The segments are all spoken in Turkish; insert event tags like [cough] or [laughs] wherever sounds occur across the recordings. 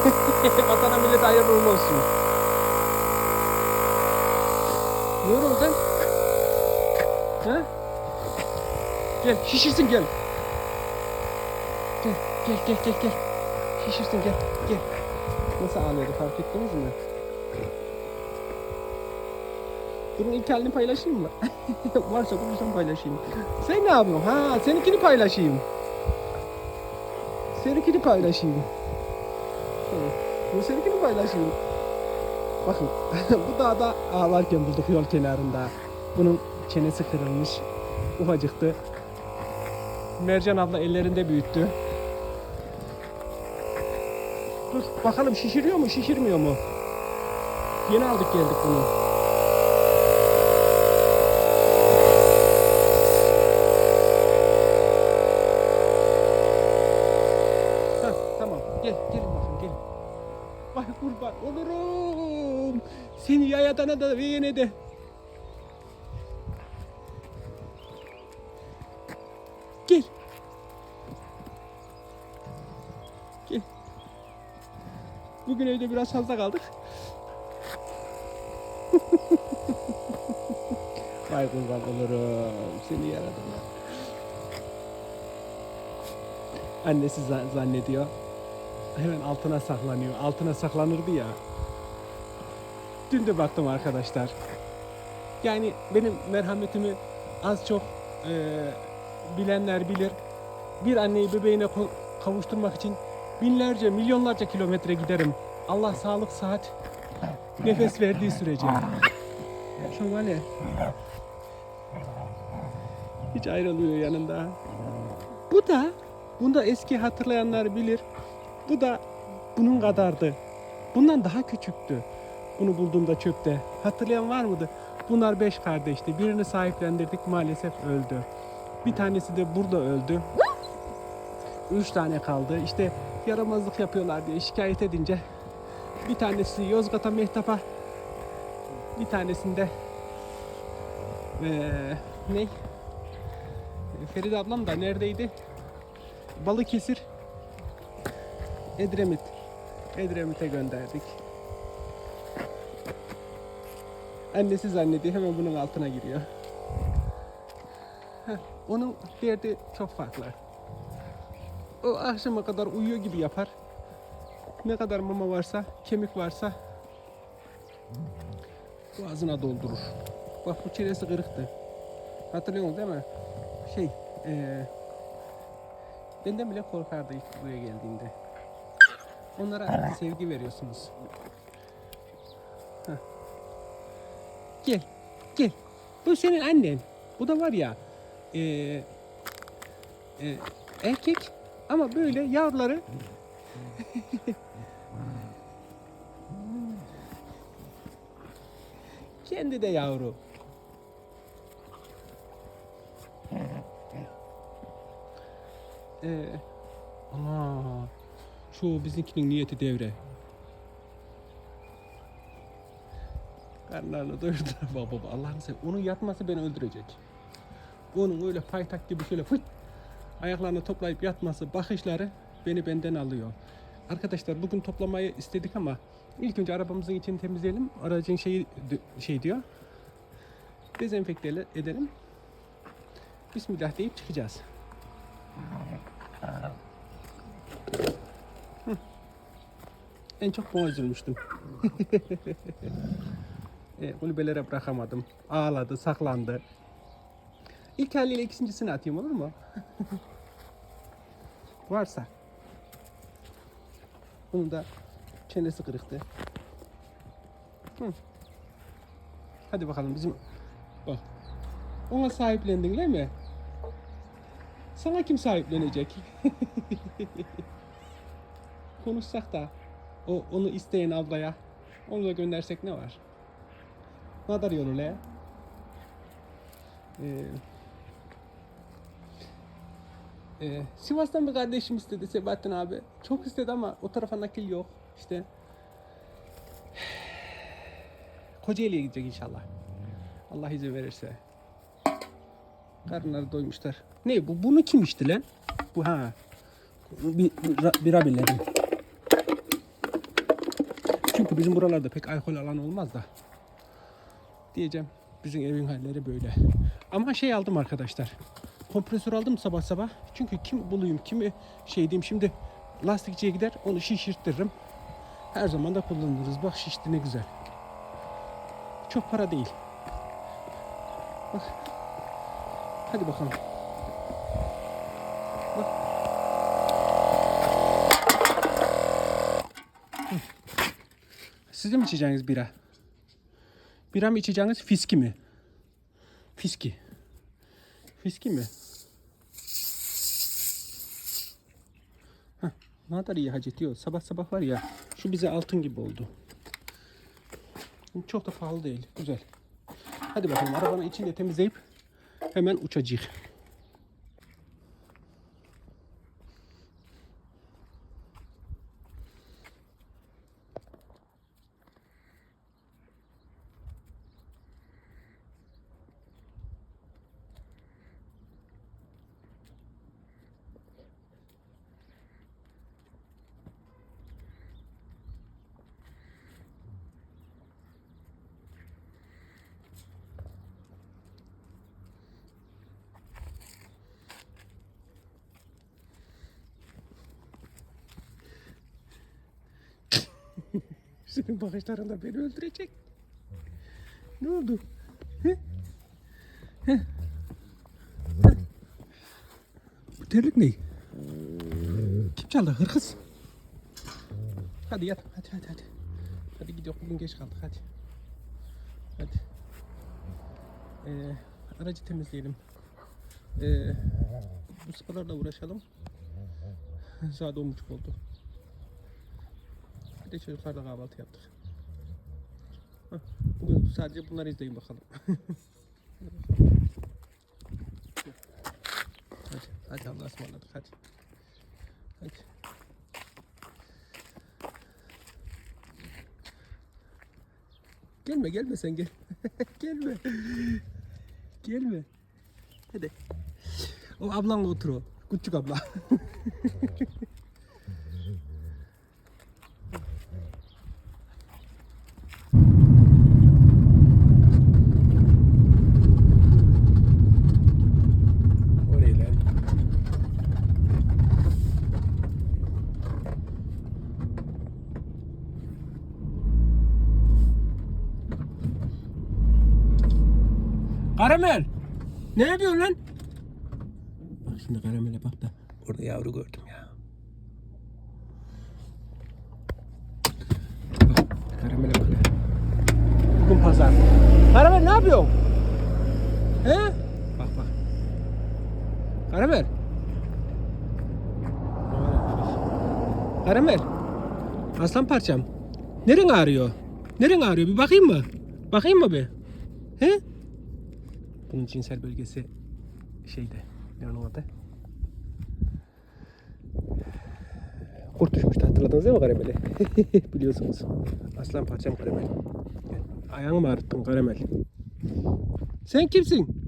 [laughs] Vatana millete hayırlı uğurlu olsun. Ne oldu? Ha? Gel şişirsin gel. Gel gel gel gel gel. Şişirsin gel gel. Nasıl ağlıyordu fark ettiniz mi? Bunun ilk halini paylaşayım mı? [laughs] Varsa bulursan paylaşayım. Sen ne yapıyorsun? Ha seninkini paylaşayım. Seninkini paylaşayım. Hı, Bu seninkini paylaşayım. Bakın [laughs] bu dağda ağlarken bulduk yol kenarında. Bunun çenesi kırılmış. Ufacıktı. Mercan abla ellerinde büyüttü. Dur bakalım şişiriyor mu şişirmiyor mu? Yeni aldık geldik bunu. Heh, tamam gel gelin bakın gelin. Vay kurban olurum. Seni yayadana da ve yine de. Gel. Gel. Bugün evde biraz fazla kaldık. [laughs] Vay kurban olurum. Seni yaradım ya. Annesi za- zannediyor. Hemen altına saklanıyor. Altına saklanırdı ya. Dün de baktım arkadaşlar. Yani benim merhametimi az çok eee, bilenler bilir. Bir anneyi bebeğine kavuşturmak için binlerce, milyonlarca kilometre giderim. Allah sağlık, sıhhat, nefes verdiği sürece. Şövalye. Hiç ayrılmıyor yanında. Bu da, bunda eski hatırlayanlar bilir. Bu da bunun kadardı. Bundan daha küçüktü. Bunu bulduğumda çöpte. Hatırlayan var mıydı? Bunlar beş kardeşti. Birini sahiplendirdik maalesef öldü. Bir tanesi de burada öldü. Üç tane kaldı. İşte yaramazlık yapıyorlar diye şikayet edince bir tanesi Yozgat'a Mehtap'a bir tanesinde eee ne? Feride ablam da neredeydi? Balıkesir Edremit. Edremit'e gönderdik. Annesi zannediyor hemen bunun altına giriyor. Heh, onun derdi çok farklı. O akşama kadar uyuyor gibi yapar. Ne kadar mama varsa, kemik varsa boğazına doldurur. Bak bu çenesi kırıktı. Hatırlıyorsunuz değil mi? Şey, eee benden bile korkardı ilk buraya geldiğinde. Onlara sevgi veriyorsunuz. Heh. Gel, gel. Bu senin annen. Bu da var ya, eee, eee, erkek ama böyle yavruları [laughs] kendi de yavru. Ee, ana şu bizimkinin niyeti devre. Karnlarını doyurdular [laughs] baba baba. Allah'ını seversen onun yatması beni öldürecek. Onun öyle paytak gibi şöyle fıt ayaklarını toplayıp yatması, bakışları beni benden alıyor. Arkadaşlar bugün toplamayı istedik ama ilk önce arabamızın içini temizleyelim. Aracın şeyi şey diyor. Dezenfekte edelim. Bismillah deyip çıkacağız. En çok buna. [laughs] e, kulübelere bırakamadım. Ağladı, saklandı. İlk haliyle ikincisini atayım olur mu? [laughs] Varsa. Bunun da çenesi kırıktı. Hı. Hadi bakalım bizim... Bak. Ona sahiplendin değil mi? Sana kim sahiplenecek? [laughs] Konuşsak da o onu isteyen ablaya onu da göndersek ne var? Ne kadar yolu le? Ee, e, Sivas'tan bir kardeşim istedi Sebahattin abi. Çok istedi ama o tarafa nakil yok. İşte Kocaeli'ye gidecek inşallah. Allah izin verirse. Karınları doymuşlar. Ne bu? Bunu kim içti lan? Bu ha. Bir, bir, bir abilerim. Çünkü bizim buralarda pek alkol alan olmaz da. Diyeceğim bizim evin halleri böyle. Ama şey aldım arkadaşlar. Kompresör aldım sabah sabah. Çünkü kim bulayım kimi şey diyeyim şimdi lastikçiye gider onu şişirttiririm. Her zaman da kullanırız. Bak şişti ne güzel. Çok para değil. Bak. Hadi bakalım. Bak. Hı. Siz de mi içeceğiniz bira? Bira mı içeceğiniz fiski mi? Fiski. Fiski mi? Heh, ne kadar iyi hacet. Sabah sabah var ya şu bize altın gibi oldu. Çok da pahalı değil. Güzel. Hadi bakalım arabanın içini de temizleyip hemen uçacağız. Senin bakışlarında beni öldürecek. Ne oldu? He? He? Bu terlik ne? Kim çaldı? Hırkız. Hadi yat. Hadi hadi hadi. Hadi gidiyoruz. Bugün geç kaldık. Hadi. Hadi. Ee, aracı temizleyelim. Ee, bu sıpalarla uğraşalım. Saat 10.30 oldu. Bir de çocuklarla kahvaltı yaptık. Bugün sadece bunları izleyin bakalım. hadi, hadi Allah'a ısmarladık hadi. Hadi. Gelme gelme sen gel. [laughs] gelme. Gelme. Hadi. O ablanla otur o. Küçük abla. [laughs] Oraya lan. Karamel. Ne yapıyorsun lan? Bak şimdi karamele bak da. Orada yavru gördüm ya. Bak karamele bak. Bugün pazar. Karamel ne yapıyorsun? He? Bak bak. Karamel. Karamel. Aslan parçam. Neren ağrıyor? Neren ağrıyor? Bir bakayım mı? Bakayım mı bir? He? Bunun cinsel bölgesi şeyde. Onun adı? Kurt düşmüştü hatırladınız değil mi karameli? [laughs] Biliyorsunuz. Aslan parçam karamel. Ayağımı ağrıttın karamel. Sen kimsin?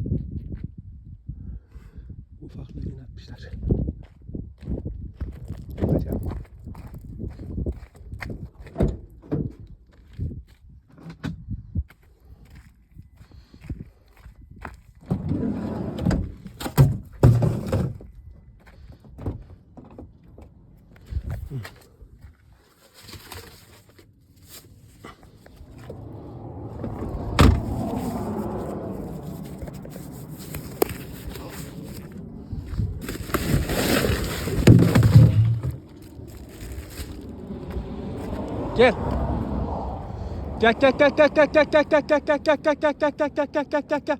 Gel. Gel gel gel gel gel gel gel gel gel gel gel gel gel gel gel gel gel gel gel.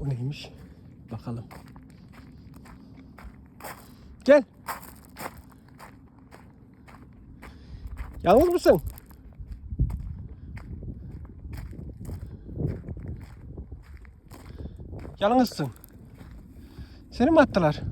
O neymiş? Bakalım. Gel. Yalnız mısın? Yalnızsın. Seni mi attılar?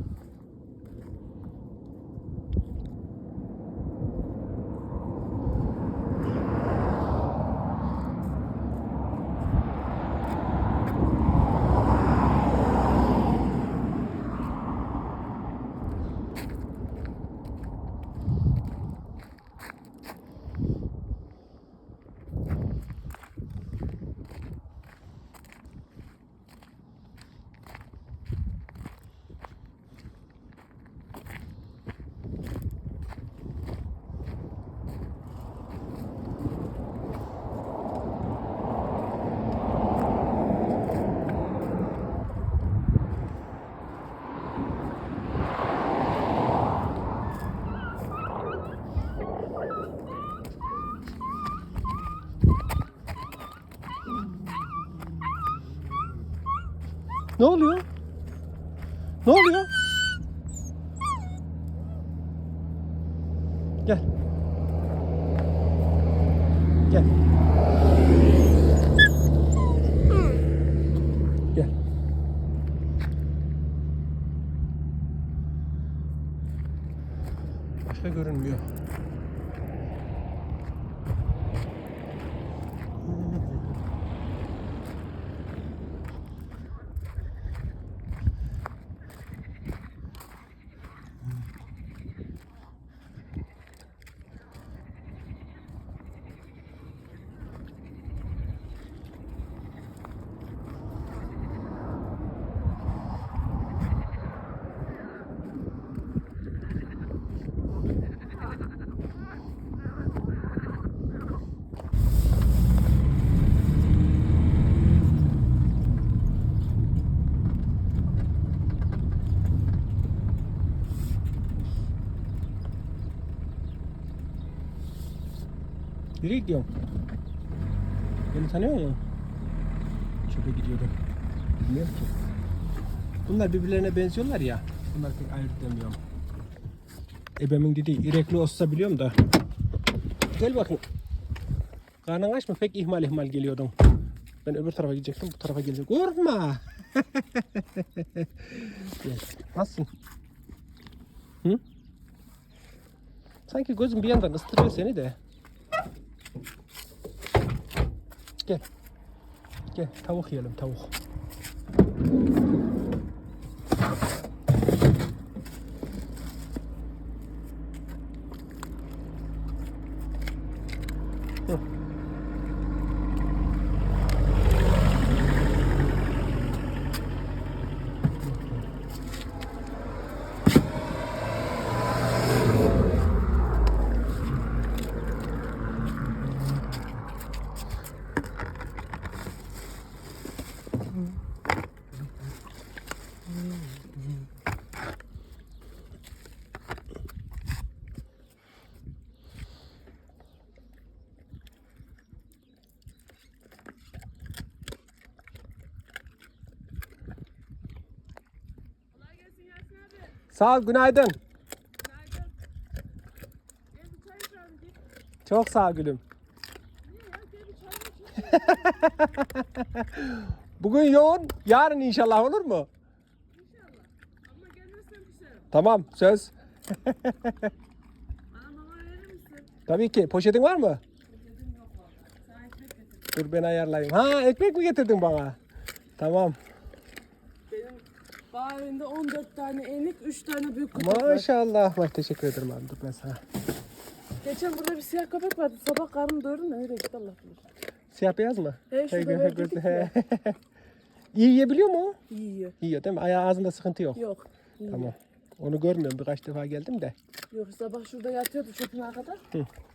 Ne oluyor? Ne oluyor? Gel. Gel. Gel. Başka görünmüyor. Nereye gidiyorsun? Beni tanıyor musun? Şöyle gidiyordum. Bilmiyorum ki. Bunlar birbirlerine benziyorlar ya. Bunlar pek ayırt edemiyorum. Ebemin dediği irekli olsa biliyorum da. Gel bakın. Karnın aç mı? Pek ihmal ihmal geliyordun. Ben öbür tarafa gidecektim. Bu tarafa gelecek. Korkma. [laughs] Gel. Nasılsın? Hı? Sanki gözüm bir yandan ıstırıyor seni de. Gel. Gel tavuk yiyelim tavuk. Sağ ol günaydın. Günaydın. Çok sağ ol gülüm. [laughs] Bugün yoğun, yarın inşallah olur mu? İnşallah. Ama gelmezsen küserim. Tamam söz. Tabii ki. Poşetin var mı? Dedim yok. Sana ekmek getir. Dur ben ayarlayayım. Ha ekmek mi getirdin bana? Tamam. Benim bağırında 14 tane enik, 3 tane büyük köpek var. Maşallah. Vay teşekkür ederim abi. Dur ben sana. Geçen burada bir siyah köpek vardı. Sabah karnım doyurdum da nereye gitti Allah bilir. Siyah beyaz mı? He, şurada verdiydik gördüm. ya. [laughs] İyi yiyebiliyor mu o? İyi yiyor. Yiyor değil mi? Ayağı ağzında sıkıntı yok. Yok. iyi Tamam. Onu görmüyorum. Birkaç defa geldim de. Yok sabah şurada yatıyordu çöpün arkada.